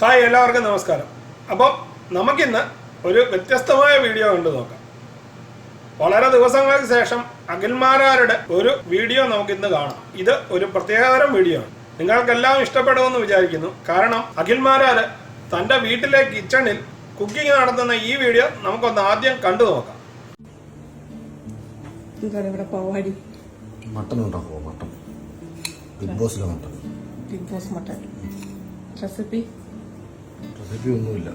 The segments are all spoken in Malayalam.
ഹായ് എല്ലാവർക്കും നമസ്കാരം. അപ്പോൾ നമുക്കിന്ന് ഒരു വ്യത്യസ്തമായ വീഡിയോ കണ്ടു നോക്കാം. വളരെ ദിവസങ്ങൾക്ക് ശേഷം അഖിൽമാരാരുടെ ഒരു വീഡിയോ നമുക്കിന്ന് കാണാം. ഇത് ഒരു പ്രത്യേകതരം വീഡിയോ ആണ്. നിങ്ങൾക്കെല്ലാം ഇഷ്ടപ്പെടുമെന്ന് വിചാരിക്കുന്നു. കാരണം അഖിൽമാരാര് തന്റെ വീട്ടിലെ കിച്ചണിൽ കുക്കിംഗ് നടത്തുന്ന ഈ വീഡിയോ നമുക്കൊന്ന് ആദ്യം കണ്ടു നോക്കാം. മട്ടൺ ഉണ്ടാക്കുമോ mutton big ബോസിലെ mutton Bigg Boss mutton. Recipe? Recipe ഒന്നുമില്ല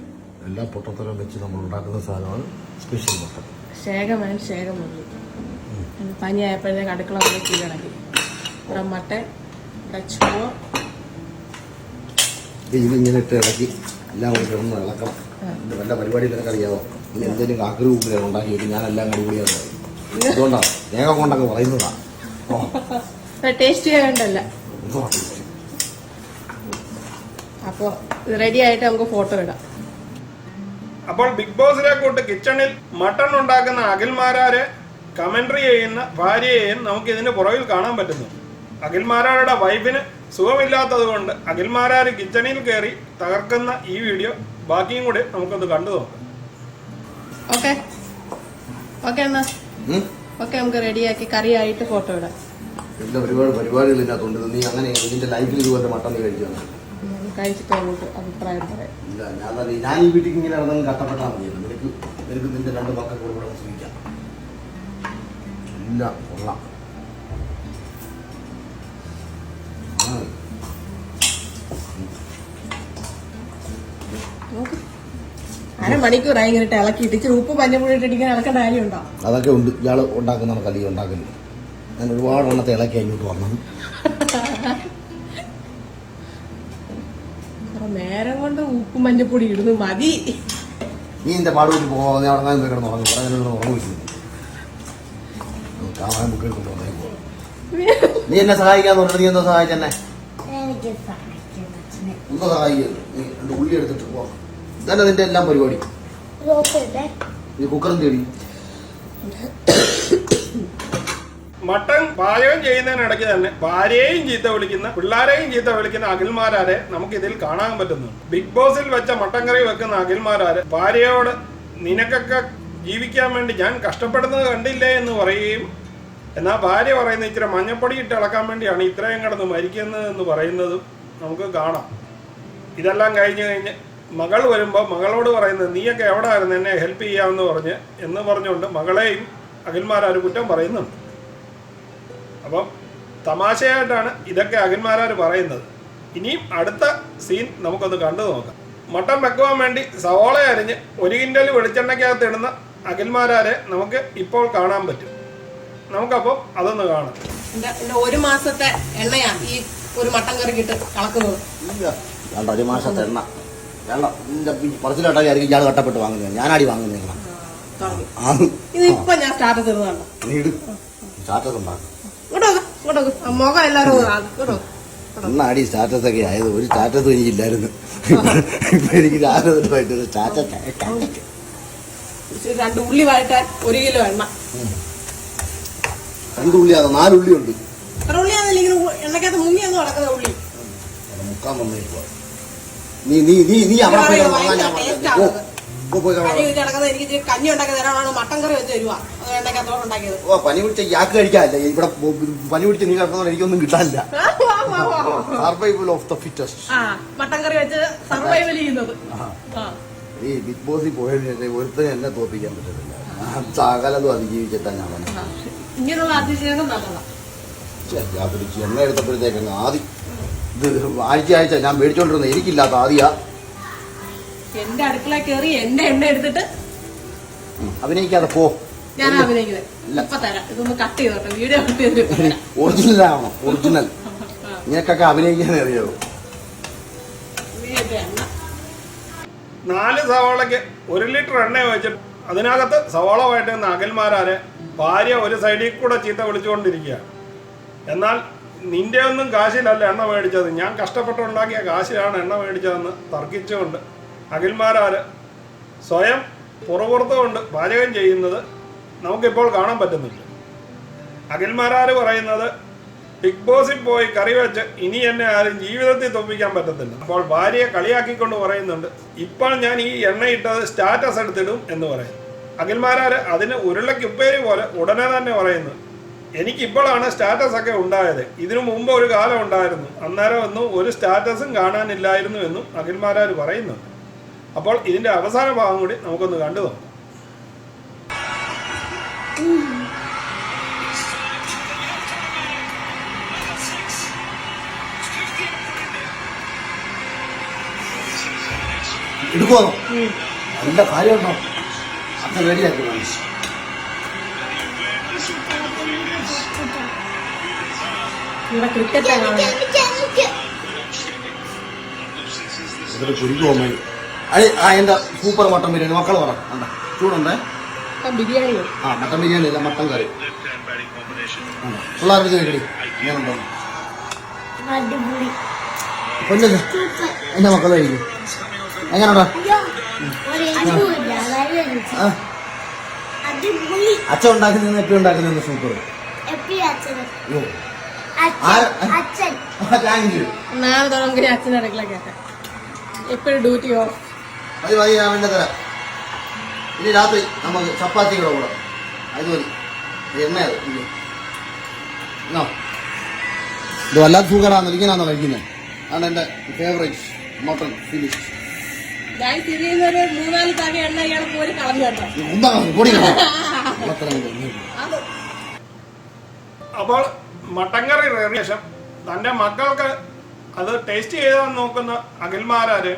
എല്ലാ പൊട്ടത്തരം വെച്ച് നമ്മൾ ഉണ്ടാക്കുന്ന സാധനമാണ് സ്പെഷ്യൽ മട്ടൺ ശേഖമാണ് ശേഖമുള്ളി പനിയായപ്പോഴേ അടുക്കള വന്ന് കീഴടക്കി ഇവിടെ മട്ടൻ ഇവിടെ ചോറ്. ഇതിങ്ങനെ ഇട്ട് ഇളക്കി. എല്ലാം കൂടി കിടന്ന് ഇളക്കണം. ഇത് വല്ല പരിപാടിയിലൊക്കെ അറിയാമോ ഇനി എന്തെങ്കിലും കാക്കറി ഉണ്ടാക്കി വെക്കും അതുകൊണ്ടാണ് പറയുന്നതാണ് ടേസ്റ്റ് ചെയ്യണ്ടല്ല അപ്പോൾ റെഡി ആയിട്ട് നമുക്ക് ഫോട്ടോ ഇടാം. അപ്പോൾ ബിഗ് ബോസിലെ കൂട്ട് കിച്ചണിൽ മട്ടൺ ഉണ്ടാക്കുന്ന അഖിൽമാരാരെ കമന്ററി ചെയ്യുന്ന ഭാര്യയെയും നമുക്ക് ഇതിന്റെ പുറകിൽ കാണാൻ പറ്റുന്നു. അഖിൽമാരാരുടെ വൈഫിന് സുഖമില്ലാത്തത് കൊണ്ട് അഖിൽമാരാര് കിച്ചണിൽ കയറി തകർക്കുന്ന ഈ വീഡിയോ ബാക്കിയും കൂടി നമുക്കൊന്ന് കണ്ടു നോക്കാം. ഓക്കെ ഓക്കെ എന്നാ? ഉം? ഓക്കെ നമുക്ക് റെഡിയാക്കി കറിയായിട്ട് ഫോട്ടോ ഇടാം. എല്ലാ ഒരുപാട് പരിപാടികളില്ലാത്തതുകൊണ്ട് നീ അങ്ങനെ നിന്റെ ലൈഫിൽ ഇതുപോലെ മട്ടൺ നീ കഴിച്ചിട്ട് അഭിപ്രായം പറയാം ഇല്ല ഞാൻ തന്നെ- ഞാൻ ഈ വീട്ടിൽ ഇങ്ങനെ നടന്നെങ്കിൽ കഷ്ടപ്പെട്ടാൽ മതിയല്ലോ നിനക്ക് നിനക്ക് നിന്റെ രണ്ട് മക്കൾ കൂടെ ഇവിടെ ജീവിക്കാം. ഇല്ല കൊള്ളാം. നോക്ക്. അരമണിക്കൂറായി ഇങ്ങനെ ഉപ്പ് മഞ്ഞപ്പൊടി ഇട്ടിട്ട് ഇങ്ങനെ ഇളക്കേണ്ട കാര്യമുണ്ടോ? അതൊക്കെ ഉണ്ട്. ഇയാൾ ഉണ്ടാക്കുന്ന കലി ഉണ്ടാക്കൽ ഞാൻ ഒരുപാട് എണ്ണത്തെ ഇളക്കി അങ്ങോട്ട് വന്നത് നേരം കൊണ്ട് ഉപ്പ് മഞ്ഞപ്പൊടി ഇടുന്നു മതി. നീ എന്റെ പാട് വെച്ച് പോകാൻ കിടന്ന് ഉറങ്ങും. കുറെ നേരം ബുക്ക് നീ എന്നെ സഹായിക്കാന്ന് പറഞ്ഞത് നീ എന്താ സഹായിച്ചെന്നെ നീ രണ്ട് ഉള്ളി എടുത്തിട്ട് പോ. ഇതന്നെ നിന്റെ എല്ലാം പരിപാടി. നീ കുക്കറും തേടി മട്ടൺ പാചകം ചെയ്യുന്നതിനിടയ്ക്ക് തന്നെ ഭാര്യയെയും ചീത്ത വിളിക്കുന്ന പിള്ളാരെയും ചീത്ത വിളിക്കുന്ന അഖിൽമാരാരെ നമുക്ക് ഇതിൽ കാണാൻ പറ്റുന്നുണ്ട്. ബിഗ് ബോസിൽ വെച്ച മട്ടൻ കറി വെക്കുന്ന അഖിൽമാരാരെ ഭാര്യയോട് നിനക്കൊക്കെ ജീവിക്കാൻ വേണ്ടി ഞാൻ കഷ്ടപ്പെടുന്നത് കണ്ടില്ലേ എന്ന് പറയുകയും എന്നാൽ ഭാര്യ പറയുന്ന ഇച്ചിരി മഞ്ഞപ്പൊടി ഇട്ട് ഇളക്കാൻ വേണ്ടിയാണ് ഇത്രയും കിടന്ന് മരിക്കുന്നത് എന്ന് പറയുന്നതും നമുക്ക് കാണാം. ഇതെല്ലാം കഴിഞ്ഞ് കഴിഞ്ഞ് മകൾ വരുമ്പോൾ മകളോട് പറയുന്നത് നീയൊക്കെ എവിടെ ആയിരുന്നു എന്നെ ഹെൽപ്പ് ചെയ്യാമെന്ന് പറഞ്ഞ് എന്ന് പറഞ്ഞുകൊണ്ട് മകളെയും അഖിൽമാരാർ കുറ്റം പറയുന്നുണ്ട്. അപ്പം തമാശയായിട്ടാണ് ഇതൊക്കെ അഖിൽമാരാർ പറയുന്നത്. ഇനിയും അടുത്ത സീൻ നമുക്കൊന്ന് കണ്ടു നോക്കാം. മട്ടൻ വെക്കുവാൻ വേണ്ടി സവോള അരിഞ്ഞ് ഒരു കിൻഡൽ വെളിച്ചെണ്ണയ്ക്കകത്ത് ഇടുന്ന അഖിൽമാരാരെ നമുക്ക് ഇപ്പോൾ കാണാൻ പറ്റും. നമുക്കപ്പോൾ അതൊന്ന് കാണാം. ഒരു മാസത്തെ എണ്ണയാണ് ഈ ഒരു മട്ടൻ കറി കിട്ട് കളക്കുന്നത് വേണ്ട ഒരു മാസത്തെ എണ്ണ. വേണ്ട നിന്റെ പറച്ചിലോട്ടായി ആയിരിക്കും ഇയാൾ കട്ടപ്പെട്ട് വാങ്ങുന്നത്. ഞാനാടി വാങ്ങുന്നത് ഞാൻ സ്റ്റാർട്ട് തരുന്നതാണ് നീ ഇട്. സ്റ്റാറ്റസ് ഉണ്ടാക്കും. മുഖം എല്ലാവരും നോക്ക്. സ്റ്റാറ്റസ് ഒക്കെ ആയത്. ഒരു സ്റ്റാറ്റസ് എനിക്കില്ലായിരുന്നു. ഇപ്പൊ എനിക്ക് രാവിലെ ഒരു സ്റ്റാറ്റസ് രണ്ട് ഉള്ളി വഴറ്റാൻ ഒരു കിലോ എണ്ണ. രണ്ട് ഉള്ളിയാണ് നാല് ഉള്ളി ഉണ്ട്. എത്ര ഉള്ളിയാന്നല്ല ഇങ്ങനെ എണ്ണക്കകത്ത് മുങ്ങിയൊന്നും നടക്കുന്ന ഉള്ളി. മുക്കാൻ വന്നേക്കുവാ. നീ നീ നീ നീ അവിടെ എനിക്ക് ഇച്ചിരി കഞ്ഞി ഉണ്ടാക്കി തരാനാണ് മട്ടൻ കറി വെച്ച് തരുവാ. ഓ പനി പിടിച്ച യാക്ക് കഴിക്കാല്ല ഇവിടെ പനി പിടിച്ച് നീ കിടക്കുന്ന എനിക്കൊന്നും കിട്ടാനില്ല. Survival of the fittest mutton curry വെച്ച് സർവൈവൽ ചെയ്യുന്നത്. ആ. ഈ ബിഗ് ബോസിൽ പോയതിനെ ഒരുത്തരും ഒരുത്തനെ എന്നെ തോപ്പിക്കാൻ പറ്റത്തില്ല. സകലതും അതിജീവിച്ചിട്ടാ ഞാൻ. ഇങ്ങനെയുള്ള എണ്ണ എടുത്തപ്പോഴത്തേക്ക് ആദ്യം ഇത് ആഴ്ച ആഴ്ച ഞാൻ മേടിച്ചോണ്ടിരുന്ന എനിക്കില്ലാത്ത ആദ്യ. എന്റെ അടുക്കള കയറി എന്റെ എണ്ണ എടുത്തിട്ട് അഭിനയിക്കാതെ പോ. ഞാൻ അഭിനയിക്കുന്നത്. ഇല്ല. ഇപ്പൊ തരാം. ഇതൊന്ന് കട്ട് ചെയ്തോട്ടെ. വീഡിയോ കട്ട് ചെയ്തിട്ട് ഒറിജിനൽ ആവണം. ഒറിജിനൽ നിനക്കൊക്കെ അഭിനയിക്കാനേ അറിയാവൂ നാല് സവാളയ്ക്ക് ഒരു ലിറ്റർ എണ്ണ വെച്ചിട്ട് അതിനകത്ത് സവാള വഴറ്റുന്ന അകൽമാരാരെ ഭാര്യ ഒരു സൈഡിൽ കൂടെ ചീത്ത വിളിച്ചുകൊണ്ടിരിക്കുക. എന്നാൽ നിന്റെ ഒന്നും കാശിലല്ല എണ്ണ മേടിച്ചത്. ഞാൻ കഷ്ടപ്പെട്ടുണ്ടാക്കിയ കാശിലാണ് എണ്ണ മേടിച്ചതെന്ന് തർക്കിച്ചുകൊണ്ട് അഖിൽമാരാര് സ്വയം പുറപുറത്തുകൊണ്ട് പാചകം ചെയ്യുന്നത് നമുക്കിപ്പോൾ കാണാൻ പറ്റുന്നില്ല. അഖിൽമാരാര് പറയുന്നത് ബിഗ് ബോസിൽ പോയി കറി വെച്ച് ഇനി എന്നെ ആരും ജീവിതത്തിൽ തൊപ്പിക്കാൻ പറ്റത്തില്ല. അപ്പോൾ ഭാര്യയെ കളിയാക്കിക്കൊണ്ട് പറയുന്നുണ്ട് ഇപ്പോൾ ഞാൻ ഈ എണ്ണയിട്ടത് സ്റ്റാറ്റസ് എടുത്തിടും എന്ന് പറയും അഖിൽമാരാര് അതിന് ഉരുളയ്ക്ക് ഉപ്പേരി പോലെ ഉടനെ തന്നെ പറയുന്നു എനിക്കിപ്പോഴാണ് സ്റ്റാറ്റസ് ഒക്കെ ഉണ്ടായത്. ഇതിനു മുമ്പ് ഒരു കാലം ഉണ്ടായിരുന്നു. അന്നേരം ഒന്നും ഒരു സ്റ്റാറ്റസും കാണാനില്ലായിരുന്നു എന്നും അഖിൽമാരാര് പറയുന്നുണ്ട്. അപ്പോൾ ഇതിന്റെ അവസാന ഭാഗം കൂടി നമുക്കൊന്ന് കണ്ടു നോക്കാം. എടുക്കുമോ നല്ല കാര്യമുണ്ടോ? അത്ര റെഡിയാക്കി ക്രിക്കറ്റ് പോയി അത് ആ എന്റെ സൂപ്പർ മട്ടൻ ബിരിയാണി. മക്കൾ പറ. കണ്ട? ചൂടുണ്ടേ? ബിരിയാണി. ആ മട്ടൻ ബിരിയാണി അല്ല മട്ടൻ കറി. പിള്ളേരുടെ ചോദിക്കടി ഞാനുണ്ടോ കൊല്ലല്ലേ? എന്റെ മക്കൾ കഴിക്കും. എങ്ങനെയുണ്ടോ? അച്ഛൻ ഉണ്ടാക്കുന്ന എപ്പോഴും ഉണ്ടാക്കുന്ന സൂപ്പർ. എപ്പോഴും അച്ഛൻ? അയ്യോ അച്ഛൻ. ആ- അച്ഛൻ. താങ്ക് യു നാളെ തുടങ്ങി അച്ഛൻ അടുക്കള കേട്ടെ എപ്പോഴും ഡ്യൂട്ടി ഓഫ് മതി മതി ഞാൻ വേണ്ട തരാം. ഇനി രാത്രി നമുക്ക് ചപ്പാത്തികളോ കൂടെ കൂടാം. അത് മതി. എണ്ണ അത്? എന്നോ ഇത്. വല്ലാത്ത സുഖമാണ് ഇങ്ങനെയാണോ കഴിക്കുന്നത് അതാണ് എന്റെ ഫേവറേറ്റ് മട്ടൺ ഫിനിഷ് അപ്പോൾ മട്ടൻ കറി ശേഷം തന്റെ മക്കൾക്ക് അത് ടേസ്റ്റ് ചെയ്താൽ നോക്കുന്ന അഖിൽമാരാര്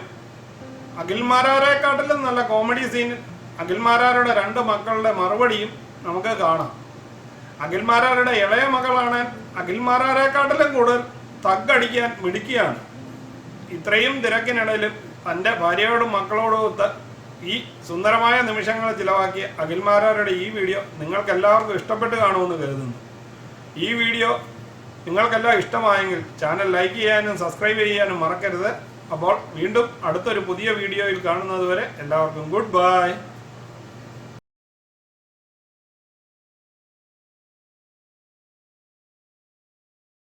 അഖിൽമാരാരെക്കാട്ടിലും നല്ല കോമഡി സീൻ അഖിൽമാരാരുടെ രണ്ട് മക്കളുടെ മറുപടിയും നമുക്ക് കാണാം. അഖിൽമാരാരുടെ ഇളയ മകളാണ് അഖിൽമാരാരെക്കാട്ടിലും കൂടുതൽ തഗ്ഗടിക്കാൻ മിടുക്കിയാണ്. ഇത്രയും തിരക്കിനിടയിലും തന്റെ ഭാര്യയോടും മക്കളോടും ഒത്ത് ഈ സുന്ദരമായ നിമിഷങ്ങൾ ചിലവാക്കിയ അഖിൽമാരാരുടെ ഈ വീഡിയോ നിങ്ങൾക്ക് എല്ലാവർക്കും ഇഷ്ടപ്പെട്ട് കാണുമെന്ന് കരുതുന്നു. ഈ വീഡിയോ നിങ്ങൾക്കെല്ലാം ഇഷ്ടമായെങ്കിൽ ചാനൽ ലൈക്ക് ചെയ്യാനും സബ്സ്ക്രൈബ് ചെയ്യാനും മറക്കരുത്. അപ്പോൾ വീണ്ടും അടുത്തൊരു പുതിയ വീഡിയോയിൽ കാണുന്നതുവരെ എല്ലാവർക്കും ഗുഡ് ബൈ.